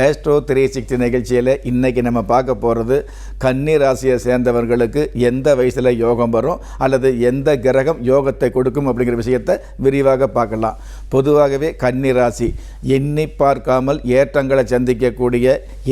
Astro three sixty நிகழ்ச்சியில் இன்றைக்கி நம்ம பார்க்க போகிறது கன்னி ராசியை சேர்ந்தவர்களுக்கு எந்த வயசில் யோகம் வரும் அல்லது எந்த கிரகம் யோகத்தை கொடுக்கும் அப்படிங்கிற விஷயத்தை விரிவாக பார்க்கலாம். பொதுவாகவே கன்னிராசி. எண்ணி பார்க்காமல் ஏற்றங்களை சந்திக்கக்கூடிய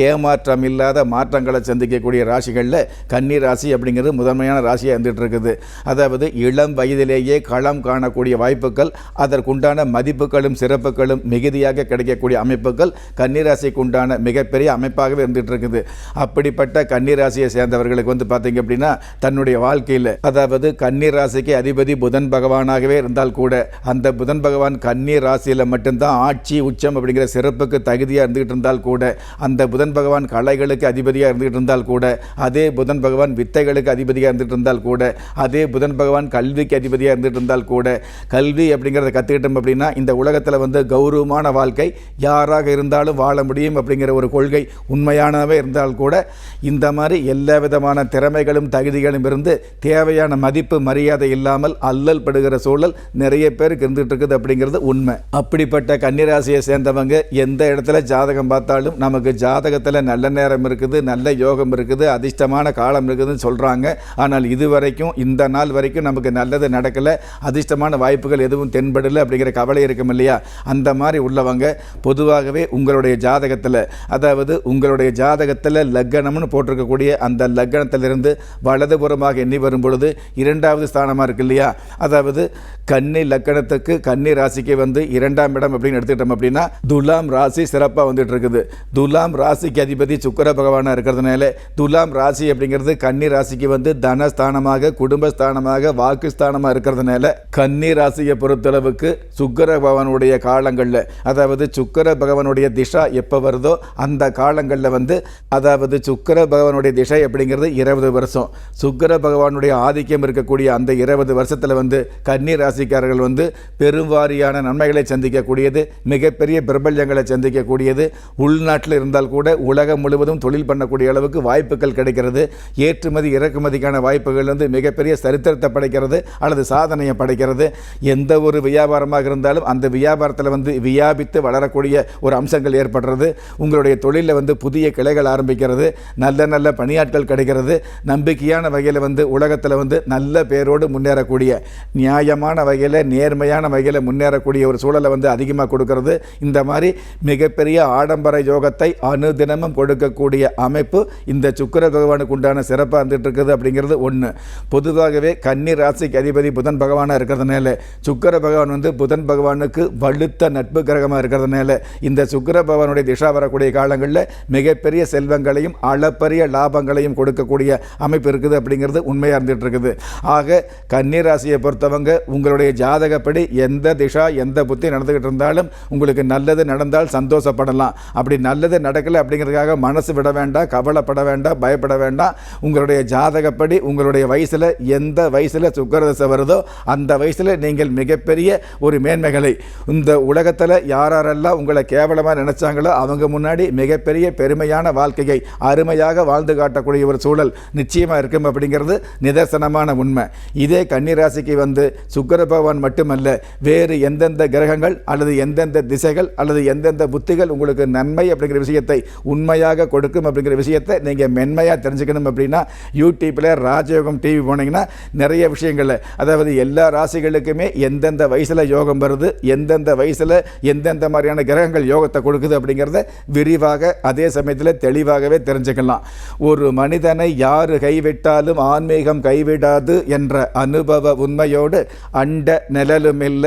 ஏமாற்றம் இல்லாத மாற்றங்களை சந்திக்கக்கூடிய ராசிகளில் கன்னிராசி அப்படிங்கிறது முதன்மையான ராசியாக இருந்துகிட்டு இருக்குது அதாவது இளம் வயதிலேயே களம் காணக்கூடிய வாய்ப்புகள் அதற்குண்டான மதிப்புகளும் சிறப்புகளும் மிகுதியாக கிடைக்கக்கூடிய அமைப்புகள் கன்னிராசிக்கு உண்டான மிகப்பெரிய அமைப்பாகவே இருந்துகிட்டு இருக்குது அப்படிப்பட்ட கன்னிராசியை சேர்ந்தவர்களுக்கு வந்து பார்த்தீங்க அப்படின்னா தன்னுடைய வாழ்க்கையில் அதாவது கன்னிராசிக்கு அதிபதி புதன் பகவானாகவே இருந்தால் கூட அந்த புதன் பகவான் கன்னி ராசியில் மட்டும்தான் ஆட்சி உச்சம் அப்படிங்கிற சிறப்புக்கு தகுதியாக இருந்துகிட்டு இருந்தால் கூட அந்த புதன் பகவான் கலைகளுக்கு அதிபதியாக இருந்துகிட்டு இருந்தால் கூட அதே புதன் பகவான் வித்தைகளுக்கு அதிபதியாக இருந்துகிட்டு இருந்தால் கூட அதே புதன் பகவான் கல்விக்கு அதிபதியாக இருந்துகிட்டு இருந்தால் கூட கல்வி அப்படிங்கிறத கற்றுக்கிட்டோம் அப்படின்னா இந்த உலகத்தில் வந்து கௌரவமான வாழ்க்கை யாராக இருந்தாலும் வாழ முடியும் அப்படிங்கிற ஒரு கொள்கை உண்மையானவே இருந்தால் கூட இந்த மாதிரி எல்லா விதமான திறமைகளும் தகுதிகளும் இருந்து தேவையான மதிப்பு மரியாதை இல்லாமல் அல்லல் படுகிற சூழல் நிறைய பேருக்கு இருந்துகிட்டு இருக்குது அப்படிங்கிறது உண்மை. அப்படிப்பட்ட கன்னிராசியை சேர்ந்தவங்க எந்த இடத்துல ஜாதகம் பார்த்தாலும் நமக்கு ஜாதகத்தில் நல்ல நேரம் இருக்குது நல்ல யோகம் இருக்குது அதிர்ஷ்டமான காலம் இருக்குதுன்னு சொல்கிறாங்க ஆனால் இதுவரைக்கும் இந்த நாள் வரைக்கும் நமக்கு நல்லது நடக்கலை அதிர்ஷ்டமான வாய்ப்புகள் எதுவும் தென்படலை அப்படிங்கிற கவலை இருக்கும் இல்லையா? அந்த மாதிரி உள்ளவங்க பொதுவாகவே உங்களுடைய ஜாதகத்தில் அதாவது உங்களுடைய ஜாதகத்தில் லக்கணம்னு போட்டிருக்கக்கூடிய அந்த லக்கணத்திலிருந்து வலதுபுறமாக எண்ணி வரும் பொழுது இரண்டாவது ஸ்தானமாக இருக்கு இல்லையா? அதாவது கன்னி லக்கணத்துக்கு கன்னி ராசிக்கு வந்து இரண்டாம் இடம் அப்படின்னு எடுத்துக்கிட்டோம் அப்படின்னா துலாம் ராசி சிறப்பாக வந்துட்டு இருக்குது துலாம் ராசிக்கு அதிபதி சுக்கர பகவானாக இருக்கிறதுனால துலாம் ராசி அப்படிங்கிறது கன்னி ராசிக்கு வந்து தனஸ்தானமாக குடும்பஸ்தானமாக வாக்குஸ்தானமாக இருக்கிறதுனால கன்னி ராசியை பொறுத்தளவுக்கு சுக்கர பகவானுடைய காலங்களில் அதாவது சுக்கர பகவானுடைய திசா எப்போ வருதோ அந்த காலங்களில் வந்து அதாவது சுக்கர பகவானுடைய திசை அப்படிங்கிறது இருபது வருஷம். சுக்கர பகவானுடைய ஆதிக்கம் இருக்கக்கூடிய அந்த இருபது வருஷத்தில் வந்து கன்னி ராசிக்காரர்கள் வந்து பெருவாரியான நன்மைகளை சந்திக்கக்கூடியது மிகப்பெரிய பிரபல்யங்களை சந்திக்கக்கூடியது. உள்நாட்டில் இருந்தால் கூட உலகம் முழுவதும் தொழில் பண்ணக்கூடிய அளவுக்கு வாய்ப்புகள் கிடைக்கிறது. ஏற்றுமதி இறக்குமதிக்கான வாய்ப்புகள் வந்து மிகப்பெரிய சரித்திரத்தை படைக்கிறது அல்லது சாதனையை படைக்கிறது. எந்த ஒரு வியாபாரமாக இருந்தாலும் அந்த வியாபாரத்தில் வந்து வியாபித்து வளரக்கூடிய ஒரு அம்சங்கள் ஏற்படுறது. உங்களுடைய தொழிலில் வந்து புதிய கிளைகள் ஆரம்பிக்கிறது. நல்ல நல்ல பணியாட்கள் கிடைக்கிறது. நம்பிக்கையான வகையில் வந்து உலகத்தில் வந்து நல்ல பேரோடு முன்னேறக்கூடிய நியாயமான வகையில் நேர்மையான வகையில் முன்னேறக்கூடிய ஒரு சூழலை வந்து அதிகமாக கொடுக்கறது. இந்த மாதிரி மிகப்பெரிய ஆடம்பர யோகத்தை அனுதினமும் கொடுக்கக்கூடிய அமைப்பு இந்த சுக்கர பகவானுக்கு உண்டான சிறப்பாக இருந்துட்டு இருக்குது அப்படிங்கிறது ஒன்று பொதுவாகவே கன்னி ராசிக்கு அதிபதி புதன் பகவானாக இருக்கிறதுனால சுக்கர பகவான் வந்து புதன் பகவானுக்கு வலுத்த நட்பு கிரகமாக இருக்கிறதுனால இந்த சுக்கர பகவானுடைய திசா வரக்கூடிய காலங்களில் மிகப்பெரிய செல்வங்களையும் அளப்பரிய லாபங்களையும் கொடுக்கக்கூடிய அமைப்பு இருக்குது அப்படிங்கிறது உண்மையாக இருந்துகிட்டு இருக்குது ஆக கன்னி ராசியை பொறுத்தவங்க உங்களுடைய ஜாதகப்படி எந்த திசா எந்த எந்த புத்தி நடந்துக்கிட்டு இருந்தாலும் உங்களுக்கு நல்லது நடந்தால் சந்தோஷப்படலாம். அப்படி நல்லது நடக்கலை அப்படிங்கிறதுக்காக மனசு விட வேண்டாம் கவலைப்பட வேண்டாம் பயப்பட வேண்டாம். உங்களுடைய ஜாதகப்படி உங்களுடைய வயசில் எந்த வயசில் சுக்கரதசை வருதோ அந்த வயசில் நீங்கள் மிகப்பெரிய ஒரு மேன்மைகளை. இந்த உலகத்தில் யாரெல்லாம் உங்களை கேவலமாக நினச்சாங்களோ அவங்க முன்னாடி மிகப்பெரிய பெருமையான வாழ்க்கையை அருமையாக வாழ்ந்து காட்டக்கூடிய ஒரு சூழல் நிச்சயமாக இருக்கும் அப்படிங்கிறது நிதர்சனமான உண்மை. இதே கன்னிராசிக்கு வந்து சுக்கர பகவான் மட்டுமல்ல வேறு எந்தெந்த கிரகங்கள் அல்லது எந்தெந்த திசைகள் அல்லது எந்தெந்த புத்திகள் உங்களுக்கு நன்மை அப்படிங்கிற விஷயத்தை உண்மையாக கொடுக்கும் அப்படிங்கிற விஷயத்தை நீங்கள் மென்மையாக தெரிஞ்சுக்கணும் அப்படின்னா யூடியூப்பில் ராஜயோகம் டிவி போனீங்கன்னா நிறைய விஷயங்கள். அதாவது எல்லா ராசிகளுக்குமே எந்தெந்த வயசில் யோகம் வருது எந்தெந்த வயசில் எந்தெந்த மாதிரியான கிரகங்கள் யோகத்தை கொடுக்குது அப்படிங்கிறத விரிவாக அதே சமயத்தில் தெளிவாகவே தெரிஞ்சுக்கலாம். ஒரு மனிதனை யார் கைவிட்டாலும் ஆன்மீகம் கைவிடாது என்ற அனுபவ உண்மையோடு அண்ட நிழலுமில்ல